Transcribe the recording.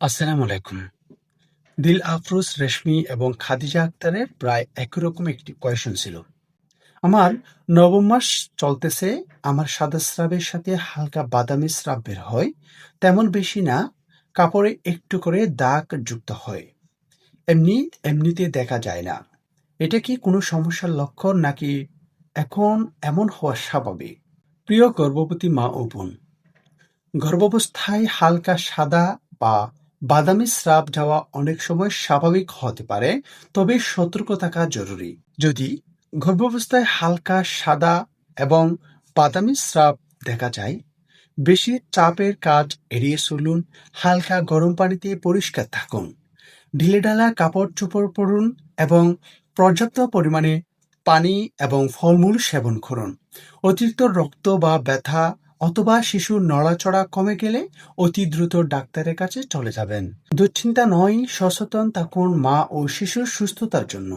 আসসালামু আলাইকুম। দিল আফরোজ, রেশমি এবং খাদিজা আক্তারের প্রায় একই রকম একটি কোয়েশন ছিল। আমার নবম মাস চলতেছে, আমার সাদা স্রাবের সাথে হালকা বাদামি স্রাব বের হয়, তেমন বেশি না, কাপড়ে একটু করে দাগ যুক্ত হয়। এমনি, এমনিতে দেখা যায় না। এটা কি কোনো সমস্যার লক্ষণ নাকি এখন এমন হওয়া স্বাভাবিক? প্রিয় গর্ভবতী মা ও বোন, গর্ভাবস্থায় হালকা সাদা বা বাদামি স্রাব যাওয়া অনেক সময় স্বাভাবিক হতে পারে, তবে সতর্ক থাকা জরুরি। যদি গর্ভাবস্থায় হালকা সাদা এবং বাদামি স্রাব দেখা যায়, বেশি চাপের কাজ এড়িয়ে চলুন, হালকা গরম পানিতে পরিষ্কার থাকুন। ঢিলেঢালা কাপড় চোপড় পরুন এবং পর্যাপ্ত পরিমাণে পানি এবং ফলমূল সেবন করুন। অতিরিক্ত রক্ত বা ব্যথা অথবা শিশুর নড়াচড়া কমে গেলে অতি দ্রুত ডাক্তারের কাছে চলে যাবেন। দুশ্চিন্তা নয়, সচেতন থাকুন মা ও শিশুর সুস্থতার জন্য।